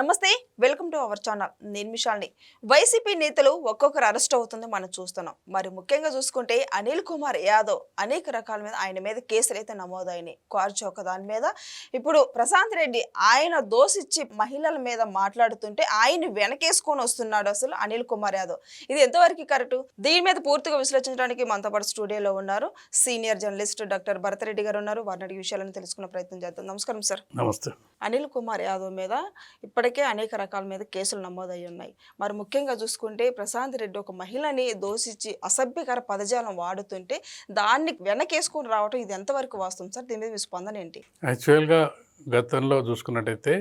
నమస్తే welcome to our channel. నేను విశాల్ని YCP నేతలు ఒక్కొక్కరు అరెస్ట్ అవుతుంది మనం చూస్తున్నాం. మరి ముఖ్యంగా చూసుకుంటే అనిల్ కుమార్ యాదవ్ అనేక రకాల మీద ఆయన మీద కేసులు అయితే నమోదైనాయి కార్చౌక దాని మీద. ఇప్పుడు ప్రశాంత్ రెడ్డి ఆయన దోసిచ్చి మహిళల మీద మాట్లాడుతుంటే ఆయన వెనకేసుకొని వస్తున్నాడు అసలు అనిల్ కుమార్ యాదవ్. ఇది ఎంతవరకు కరెక్ట్? దీని మీద పూర్తిగా విశ్లేషించడానికి మనతో పాటు స్టూడియోలో ఉన్నారు. సీనియర్ జర్నలిస్ట్ డాక్టర్ భరతరెడ్డి గారు ఉన్నారు. వారిని విషయాలను తెలుసుకునే ప్రయత్నం చేద్దాం. నమస్కారం సార్. నమస్తే. అనిల్ కుమార్ యాదవ్ మీద ఇప్పటికే అనేక రకాల మీద కేసులు నమోదై ఉన్నాయి. మరి ముఖ్యంగా చూసుకుంటే ప్రశాంత్ రెడ్డి ఒక మహిళని దోషించి అసభ్యకర పదజాలం వాడుతుంటే దాన్ని వెనకేసుకొని రావటం ఇది ఎంతవరకు వాస్తవం? సార్ దీని మీద మీ స్పందన ఏంటి? యాక్చువల్గా గతంలో చూసుకున్నట్టయితే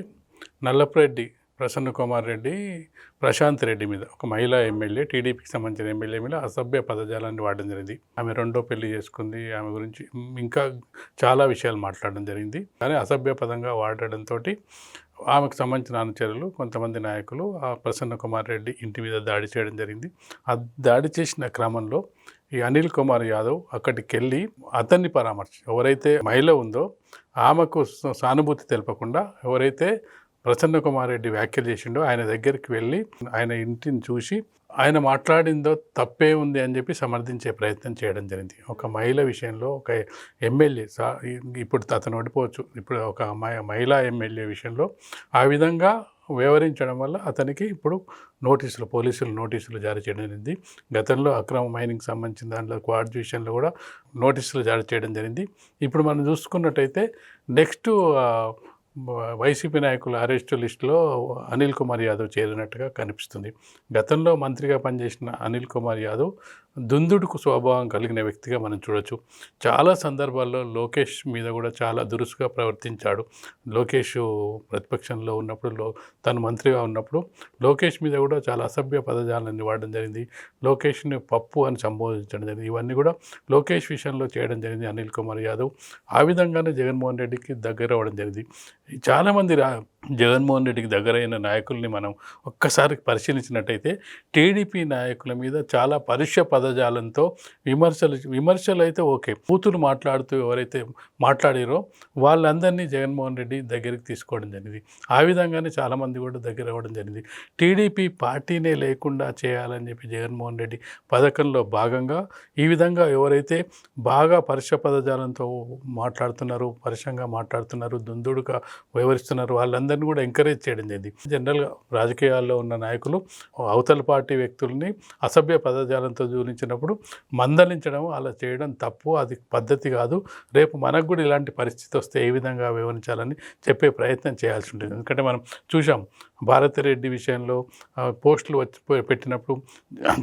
నల్లపురెడ్డి ప్రసన్న కుమార్ రెడ్డి ప్రశాంత్ రెడ్డి మీద ఒక మహిళా ఎమ్మెల్యే టీడీపీకి సంబంధించిన ఎమ్మెల్యే మీద అసభ్య పదజాలాన్ని వాడడం జరిగింది. ఆమె రెండో పెళ్ళి చేసుకుంది. ఆమె గురించి ఇంకా చాలా విషయాలు మాట్లాడడం జరిగింది. కానీ అసభ్య పదంగా వాడడంతో ఆమెకు సంబంధించిన అనుచరులు కొంతమంది నాయకులు ఆ ప్రసన్న కుమార్ రెడ్డి ఇంటి మీద దాడి చేయడం జరిగింది. ఆ దాడి చేసిన క్రమంలో ఈ అనిల్ కుమార్ యాదవ్ అక్కడికి వెళ్ళి అతన్ని పరామర్శ ఎవరైతే మహిళ ఉందో ఆమెకు సానుభూతి తెలపకుండా ఎవరైతే ప్రసన్న కుమారెడ్డి వ్యాఖ్యలు చేసిండో ఆయన దగ్గరికి వెళ్ళి ఆయన ఇంటిని చూసి ఆయన మాట్లాడిందో తప్పే ఉంది అని చెప్పి సమర్థించే ప్రయత్నం చేయడం జరిగింది. ఒక మహిళ విషయంలో ఒక ఎమ్మెల్యే సా ఇప్పుడు అతను ఓడిపోవచ్చు. ఇప్పుడు ఒక మహిళా ఎమ్మెల్యే విషయంలో ఆ విధంగా వివరించడం వల్ల అతనికి ఇప్పుడు నోటీసులు పోలీసులు నోటీసులు జారీ చేయడం జరిగింది. గతంలో అక్రమ మైనింగ్ సంబంధించిన దాంట్లో క్వాడ్ విషయంలో కూడా నోటీసులు జారీ చేయడం జరిగింది. ఇప్పుడు మనం చూసుకున్నట్టయితే నెక్స్ట్ వైసీపీ నాయకుల అరెస్టు లిస్టులో అనిల్ కుమార్ యాదవ్ చేరినట్టుగా కనిపిస్తుంది. గతంలో మంత్రిగా పనిచేసిన అనిల్ కుమార్ యాదవ్ దుందుడుకు స్వభావం కలిగిన వ్యక్తిగా మనం చూడొచ్చు. చాలా సందర్భాల్లో లోకేష్ మీద కూడా చాలా దురుసుగా ప్రవర్తించాడు. లోకేష్ ప్రతిపక్షంలో ఉన్నప్పుడు లో తను మంత్రిగా ఉన్నప్పుడు లోకేష్ మీద కూడా చాలా అసభ్య పదజాలాన్ని వాడడం జరిగింది. లోకేష్ని పప్పు అని సంబోధించడం జరిగింది. ఇవన్నీ కూడా లోకేష్ విషయంలో చేయడం జరిగింది అనిల్ కుమార్ యాదవ్. ఆ విధంగానే జగన్మోహన్ రెడ్డికి దగ్గర అవ్వడం జరిగింది. చాలామంది రా జగన్మోహన్ రెడ్డికి దగ్గరైన నాయకుల్ని మనం ఒక్కసారి పరిశీలించినట్టయితే టీడీపీ నాయకుల మీద చాలా పరుష పదజాలంతో విమర్శలు విమర్శలు అయితే ఓకే. కూతురు మాట్లాడుతూ ఎవరైతే మాట్లాడారో వాళ్ళందరినీ జగన్మోహన్ రెడ్డి దగ్గరికి తీసుకోవడం జరిగింది. ఆ విధంగానే చాలామంది కూడా దగ్గర అవ్వడం జరిగింది. టీడీపీ పార్టీనే లేకుండా చేయాలని చెప్పి జగన్మోహన్ రెడ్డి పథకంలో భాగంగా ఈ విధంగా ఎవరైతే బాగా పరుష పదజాలంతో మాట్లాడుతున్నారు పరుషంగా మాట్లాడుతున్నారు దుందుడుగా వివరిస్తున్నారు వాళ్ళందరినీ కూడా ఎంకరేజ్ చేయడం జరిగింది. జనరల్గా రాజకీయాల్లో ఉన్న నాయకులు అవతల పార్టీ వ్యక్తుల్ని అసభ్య పదజాలంతో జూనించినప్పుడు మందలించడం అలా చేయడం తప్పు అది పద్ధతి కాదు. రేపు మనకు కూడా ఇలాంటి పరిస్థితి వస్తే ఏ విధంగా వివరించాలని చెప్పే ప్రయత్నం చేయాల్సి ఉంటుంది. ఎందుకంటే మనం చూసాం భారతిరెడ్డి విషయంలో పోస్టులు వచ్చి పెట్టినప్పుడు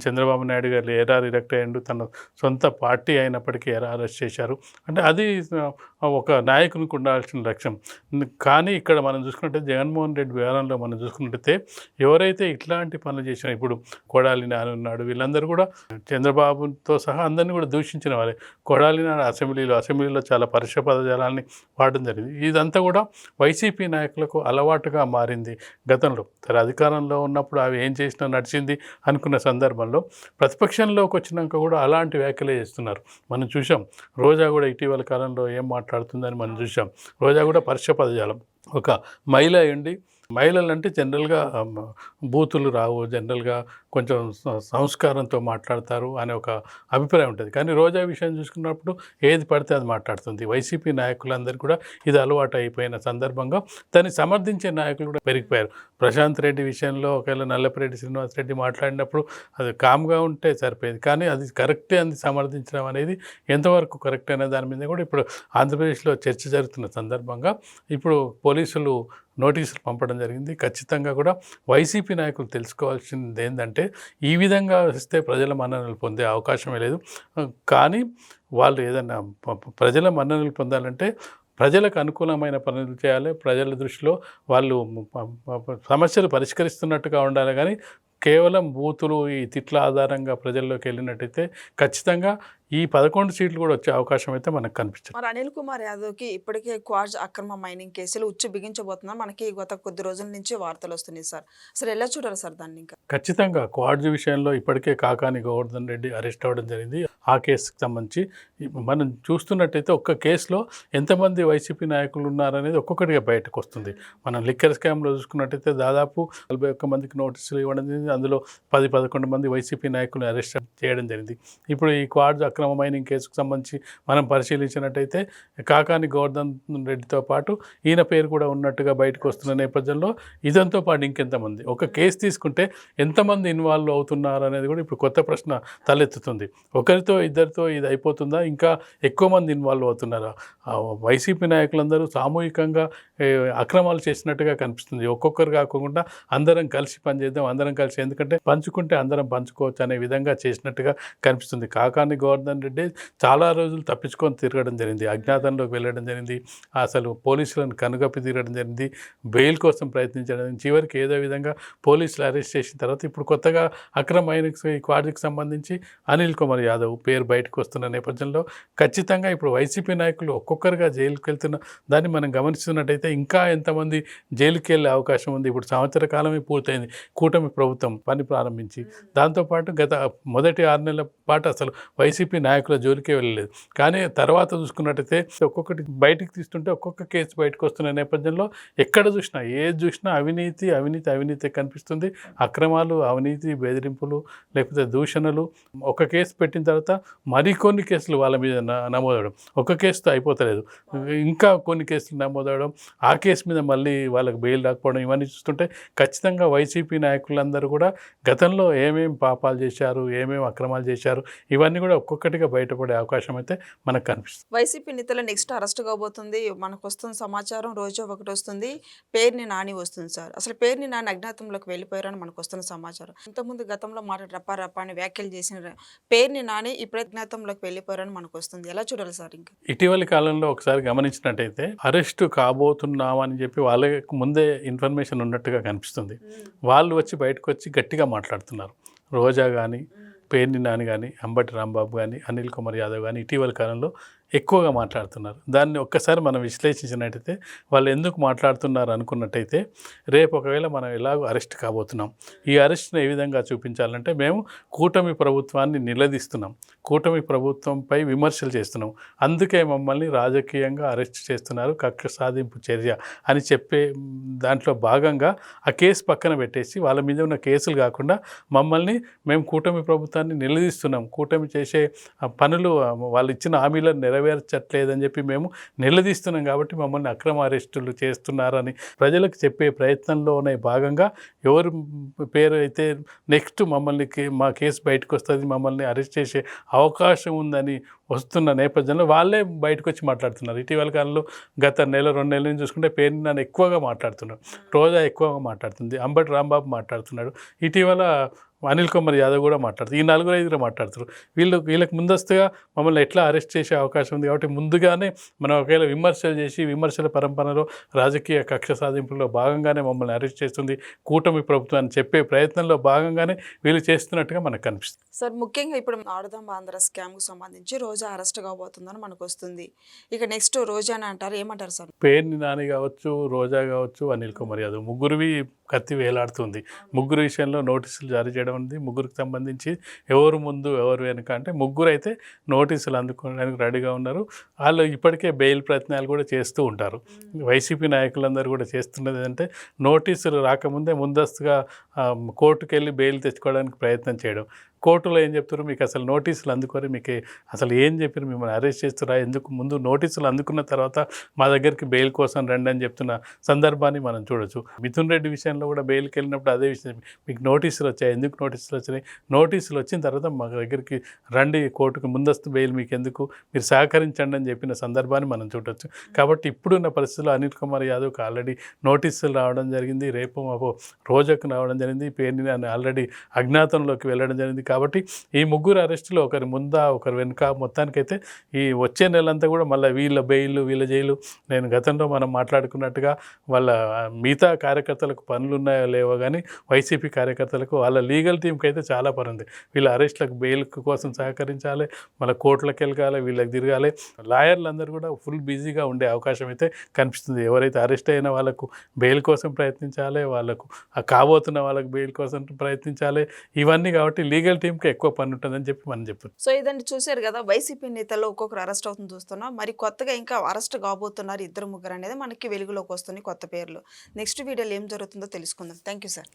చంద్రబాబు నాయుడు గారు ఎరా రిలెక్ట్ అయ్యిండు తన సొంత పార్టీ అయినప్పటికీ ఎరా అరెస్ట్ చేశారు. అంటే అది ఒక నాయకునికి ఉండాల్సిన లక్ష్యం. కానీ ఇక్కడ మనం చూసుకున్నట్టే జగన్మోహన్ రెడ్డి వివరంలో మనం చూసుకున్నట్టయితే ఎవరైతే ఇట్లాంటి పనులు చేసినా ఇప్పుడు కొడాలి నాని ఉన్నాడు వీళ్ళందరూ కూడా చంద్రబాబుతో సహా అందరినీ కూడా దూషించిన వారే. కొడాలి నాని అసెంబ్లీలో అసెంబ్లీలో చాలా పరుష పదజాలాన్ని వాడడం జరిగింది. ఇదంతా కూడా వైసీపీ నాయకులకు అలవాటుగా మారింది. గత గతంలో సరే అధికారంలో ఉన్నప్పుడు అవి ఏం చేసినా నడిచింది అనుకున్న సందర్భంలో ప్రతిపక్షంలోకి వచ్చినాక కూడా అలాంటి వ్యాఖ్యలే చేస్తున్నారు. మనం చూసాం రోజా కూడా ఇటీవల కాలంలో ఏం మాట్లాడుతుందని మనం చూసాం రోజా కూడా పరుష పదజాలం. ఒక మహిళ ఉండి మహిళలు అంటే జనరల్గా బూతులు రావు జనరల్గా కొంచెం సంస్కారంతో మాట్లాడతారు అనే ఒక అభిప్రాయం ఉంటుంది. కానీ రోజా విషయం చూసుకున్నప్పుడు ఏది పడితే అది మాట్లాడుతుంది. వైసీపీ నాయకులందరూ కూడా ఇది అలవాటు అయిపోయిన సందర్భంగా దాన్ని సమర్థించే నాయకులు కూడా పెరిగిపోయారు. ప్రశాంత్ రెడ్డి విషయంలో ఒకవేళ నల్లపరెడ్డి శ్రీనివాసరెడ్డి మాట్లాడినప్పుడు అది కామ్గా ఉంటే సరిపోయేది. కానీ అది కరెక్టే అని సమర్థించడం అనేది ఎంతవరకు కరెక్ట్ అనే దాని మీద కూడా ఇప్పుడు ఆంధ్రప్రదేశ్లో చర్చ జరుగుతున్న సందర్భంగా ఇప్పుడు పోలీసులు నోటీసులు పంపడం జరిగింది. ఖచ్చితంగా కూడా వైసీపీ నాయకులు తెలుసుకోవాల్సింది ఏంటంటే ఈ విధంగా ఇస్తే ప్రజల మన్ననలు పొందే అవకాశమే లేదు. కానీ వాళ్ళు ఏదైనా ప్రజల మన్ననలు పొందాలంటే ప్రజలకు అనుకూలమైన పనులు చేయాలి. ప్రజల దృష్టిలో వాళ్ళు సమస్యలు పరిష్కరిస్తున్నట్టుగా ఉండాలి. కానీ కేవలం బూతులు ఈ తిట్ల ఆధారంగా ప్రజల్లోకి వెళ్ళినట్టయితే ఖచ్చితంగా ఈ పదకొండు సీట్లు కూడా వచ్చే అవకాశం అయితే మనకు కనిపించదు. మరి అనిల్ కుమార్ యాదవ్కి ఇప్పటికే క్వార్జ్ అక్రమ మైనింగ్ కేసులు ఉచ్చు బిగించబోతున్నా మనకి గత కొద్ది రోజుల నుంచి వార్తలు వస్తున్నాయి సార్. అసలు ఎలా చూడాలి సార్ దాన్ని ఇంకా? ఖచ్చితంగా క్వాడ్జ్ విషయంలో ఇప్పటికే కాకాని గోవర్ధన్ రెడ్డి అరెస్ట్ అవ్వడం జరిగింది. ఆ కేసుకి సంబంధించి మనం చూస్తున్నట్టయితే ఒక్క కేసులో ఎంతమంది వైసీపీ నాయకులు ఉన్నారనేది ఒక్కొక్కటిగా బయటకు వస్తుంది. మనం లిక్కర్ స్కామ్లో చూసుకున్నట్టయితే దాదాపు నలభై ఒక్క మందికి నోటీసులు ఇవ్వడం జరిగింది. అందులో పది పదకొండు మంది వైసీపీ నాయకులను అరెస్ట్ చేయడం జరిగింది. ఇప్పుడు ఈ క్వాడ్జ్ అక్రమ మైనింగ్ కేసుకు సంబంధించి మనం పరిశీలించినట్టయితే కాకాని గోవర్ధన్ రెడ్డితో పాటు ఈయన పేరు కూడా ఉన్నట్టుగా బయటకు వస్తున్న నేపథ్యంలో ఇదంతో పాటు ఇంకెంతమంది? ఒక కేసు తీసుకుంటే ఎంతమంది ఇన్వాల్వ్ అవుతున్నారు అనేది కూడా ఇప్పుడు కొత్త ప్రశ్న తలెత్తుతుంది. ఒకరితో ఇద్దరితో ఇది అయిపోతుందా? ఇంకా ఎక్కువ మంది ఇన్వాల్వ్ అవుతున్నారా? వైసీపీ నాయకులందరూ సామూహికంగా అక్రమాలు చేసినట్టుగా కనిపిస్తుంది. ఒక్కొక్కరు కాకుండా అందరం కలిసి పనిచేద్దాం అందరం కలిసి ఎందుకంటే పంచుకుంటే అందరం పంచుకోవచ్చు అనే విధంగా చేసినట్టుగా కనిపిస్తుంది. కాకాని గోవర్ధన్ రెడ్డి చాలా రోజులు తప్పించుకొని తిరగడం జరిగింది. అజ్ఞాతంలోకి వెళ్ళడం జరిగింది. అసలు పోలీసులను కనుగప్పి తిరగడం జరిగింది. బెయిల్ కోసం ప్రయత్నించడం చివరికి ఏదో విధంగా పోలీసులు అరెస్ట్ చేసిన తర్వాత ఇప్పుడు కొత్తగా అక్రమ ఈ క్వాడ్కి సంబంధించి అనిల్ కుమార్ యాదవ్ పేరు బయటకు వస్తున్న నేపథ్యంలో ఖచ్చితంగా ఇప్పుడు వైసీపీ నాయకులు ఒక్కొక్కరుగా జైలుకి వెళ్తున్న దాన్ని మనం గమనిస్తున్నట్టయితే ఇంకా ఎంతమంది జైలుకి వెళ్ళే అవకాశం ఉంది. ఇప్పుడు సంవత్సర కాలమే పూర్తయింది. కూటమి ప్రభుత్వం పని ప్రారంభించి దాంతోపాటు గత మొదటి ఆరు నెలల పాటు అసలు వైసీపీ నాయకుల జోలికే వెళ్ళలేదు. కానీ తర్వాత చూసుకున్నట్టయితే ఒక్కొక్కటి బయటికి తీస్తుంటే ఒక్కొక్క కేసు బయటకు వస్తున్న నేపథ్యంలో ఎక్కడ చూసినా ఏది చూసినా అవినీతి అవినీతి అవినీతి కనిపిస్తుంది. అక్రమాలు అవినీతి బెదిరింపులు లేకపోతే దూషణలు ఒక కేసు పెట్టిన తర్వాత మరికొన్ని కేసులు వాళ్ళ మీద న- నమోదవడం. ఒక కేసుతో అయిపోతలేదు. ఇంకా కొన్ని కేసులు నమోదవడం ఆ కేసు మీద మళ్ళీ వాళ్ళకి బెయిల్ రాకపోవడం ఇవన్నీ చూస్తుంటే ఖచ్చితంగా వైసీపీ నాయకులందరూ కూడా గతంలో ఏమేమి పాపాలు చేశారు ఏమేమి అక్రమాలు చేశారు ఇవన్నీ కూడా ఒక్కొక్క ఒక్కొక్కటిగా బయటపడే అవకాశం అయితే మనకు కనిపిస్తుంది. వైసీపీ నేతలు నెక్స్ట్ అరెస్ట్ కాబోతుంది. మనకు వస్తున్న సమాచారం. రోజు ఒకటి వస్తుంది. పేరుని నాని వస్తుంది సార్. అసలు పేరుని నాని అజ్ఞాతంలోకి వెళ్ళిపోయారని మనకు వస్తున్న సమాచారం. ఇంతకుముందు గతంలో మాట రప్పా రప్పా అని వ్యాఖ్యలు చేసిన పేరుని నాని ఇప్పుడు అజ్ఞాతంలోకి వెళ్ళిపోయారని మనకు వస్తుంది ఎలా చూడాలి సార్ ఇంకా? ఇటీవలి కాలంలో ఒకసారి గమనించినట్టయితే అరెస్ట్ కాబోతున్నామని చెప్పి వాళ్ళకి ముందే ఇన్ఫర్మేషన్ ఉన్నట్టుగా కనిపిస్తుంది. వాళ్ళు వచ్చి బయటకు వచ్చి గట్టిగా మాట్లాడుతున్నారు. రోజా కానీ పేర్ని నాని కానీ అంబటి రాంబాబు కానీ అనిల్ కుమార్ యాదవ్ కానీ ఇటీవల కాలంలో ఎక్కువగా మాట్లాడుతున్నారు. దాన్ని ఒక్కసారి మనం విశ్లేషించినట్టయితే వాళ్ళు ఎందుకు మాట్లాడుతున్నారు అనుకున్నట్టయితే రేపు ఒకవేళ మనం ఎలాగో అరెస్ట్ కాబోతున్నాం. ఈ అరెస్ట్ని ఏ విధంగా చూపించాలంటే మేము కూటమి ప్రభుత్వాన్ని నిలదీస్తున్నాం. కూటమి ప్రభుత్వంపై విమర్శలు చేస్తున్నాం. అందుకే మమ్మల్ని రాజకీయంగా అరెస్ట్ చేస్తున్నారు కక్ష సాధింపు చర్య అని చెప్పే దాంట్లో భాగంగా ఆ కేసు పక్కన పెట్టేసి వాళ్ళ మీద ఉన్న కేసులు కాకుండా మమ్మల్ని మేము కూటమి ప్రభుత్వాన్ని నిలదీస్తున్నాం. కూటమి చేసే పనులు వాళ్ళు ఇచ్చిన హామీలను నెరవేర్చట్లేదని చెప్పి మేము నిలదీస్తున్నాం కాబట్టి మమ్మల్ని అక్రమ అరెస్టులు చేస్తున్నారని ప్రజలకు చెప్పే ప్రయత్నంలోనే భాగంగా ఎవరు పేరు అయితే నెక్స్ట్ మమ్మల్ని మా కేసు బయటకు వస్తుంది మమ్మల్ని అరెస్ట్ చేసే అవకాశం ఉందని వస్తున్న నేపథ్యంలో వాళ్ళే బయటకు వచ్చి మాట్లాడుతున్నారు. ఇటీవల కాలంలో గత నెల రెండు నెలల నుంచి చూసుకుంటే పేరు నన్ను ఎక్కువగా మాట్లాడుతున్నారు. రోజా ఎక్కువగా మాట్లాడుతుంది. అంబటి రాంబాబు మాట్లాడుతున్నాడు. ఇటీవల అనిల్ కుమార్ యాదవ్ కూడా మాట్లాడుతారు. ఈ నలుగురు ఐదుగురు మాట్లాడుతారు. వీళ్ళు వీళ్ళకి ముందస్తుగా మమ్మల్ని ఎట్లా అరెస్ట్ చేసే అవకాశం ఉంది కాబట్టి ముందుగానే మనం ఒకవేళ విమర్శలు చేసి విమర్శల పరంపరలో రాజకీయ కక్ష సాధింపులో భాగంగానే మమ్మల్ని అరెస్ట్ చేస్తుంది కూటమి ప్రభుత్వాన్ని చెప్పే ప్రయత్నంలో భాగంగానే వీళ్ళు చేస్తున్నట్టుగా మనకు కనిపిస్తుంది. సార్ ముఖ్యంగా ఇప్పుడు ఆడదాం ఆంధ్ర స్కామ్కు సంబంధించి రోజా అరెస్ట్ కాబోతుందని మనకు వస్తుంది. ఇక నెక్స్ట్ రోజా అని అంటారు ఏమంటారు సార్? పేర్ని నాని కావచ్చు రోజా కావచ్చు అనిల్ కుమార్ యాదవ్ ముగ్గురివి కత్తి వేలాడుతుంది. ముగ్గురు విషయంలో నోటీసులు జారీ చేయడం ఉంది. ముగ్గురికి సంబంధించి ఎవరు ముందు ఎవరు వెనుక అంటే ముగ్గురు అయితే నోటీసులు అందుకోవడానికి రెడీగా ఉన్నారు. వాళ్ళు ఇప్పటికే బెయిల్ ప్రయత్నాలు కూడా చేస్తూ ఉంటారు. వైసీపీ నాయకులందరూ కూడా చేస్తున్నది ఏంటంటే నోటీసులు రాకముందే ముందస్తుగా కోర్టుకు వెళ్ళి బెయిల్ తెచ్చుకోవడానికి ప్రయత్నం చేయడం. కోర్టులో ఏం చెప్తారు మీకు అసలు నోటీసులు అందుకొని మీకు అసలు ఏం చెప్పారు మిమ్మల్ని అరెస్ట్ చేస్తురా? ఎందుకు ముందు నోటీసులు అందుకున్న తర్వాత మా దగ్గరికి బెయిల్ కోసం రండి అని చెప్తున్న సందర్భాన్ని మనం చూడొచ్చు. మిథున్ రెడ్డి విషయంలో కూడా బెయిల్కి వెళ్ళినప్పుడు అదే విషయం. మీకు నోటీసులు వచ్చాయి? ఎందుకు నోటీసులు వచ్చినాయి? నోటీసులు వచ్చిన తర్వాత మా దగ్గరికి రండి కోర్టుకు ముందస్తు బెయిల్ మీకు ఎందుకు మీరు సహకరించండి అని చెప్పిన సందర్భాన్ని మనం చూడొచ్చు. కాబట్టి ఇప్పుడున్న పరిస్థితుల్లో అనిల్ కుమార్ యాదవ్కి ఆల్రెడీ నోటీసులు రావడం జరిగింది. రేపు మాపు రోజుకు రావడం జరిగింది. పేరుని ఆల్రెడీ అజ్ఞాతంలోకి వెళ్ళడం జరిగింది. కాబట్టి ఈ ముగ్గురు అరెస్టులు ఒకరి ముందా ఒకరి వెనుక మొత్తానికైతే ఈ వచ్చే నెలంతా కూడా మళ్ళీ వీళ్ళ బెయిల్ వీళ్ళ జైలు. నేను గతంలో మనం మాట్లాడుకున్నట్టుగా వాళ్ళ మిగతా కార్యకర్తలకు పనులు ఉన్నాయో లేవో కానీ వైసీపీ కార్యకర్తలకు వాళ్ళ లీగల్ టీంకి అయితే చాలా పని ఉంది వీళ్ళ అరెస్ట్లకు బెయిల్ కోసం సహకరించాలి మళ్ళీ కోర్టులకు వెళ్ళాలి వీళ్ళకి తిరగాలి. లాయర్లు అందరూ కూడా ఫుల్ బిజీగా ఉండే అవకాశం అయితే కనిపిస్తుంది. ఎవరైతే అరెస్ట్ అయిన వాళ్ళకు బెయిల్ కోసం ప్రయత్నించాలి వాళ్ళకు కాబోతున్న వాళ్ళకు బెయిల్ కోసం ప్రయత్నించాలి ఇవన్నీ కాబట్టి లీగల్ టీంకి ఎక్కువ పని ఉంటుందని చెప్పి మనం చెప్పారు సో ఇదండి చూశారు కదా వైసీపీ నేతలు ఒక్కొక్కరు అరెస్ట్ అవుతుంది చూస్తున్నాం. మరి కొత్తగా ఇంకా అరెస్ట్ కాబోతున్నారు ఇద్దరు ముగ్గురు అనేది మనకి వెలుగులోకి వస్తున్నాయి కొత్త పేర్లు. నెక్స్ట్ వీడియోలో ఏం జరుగుతుందో తెలుసుకుందాం. Thank you sir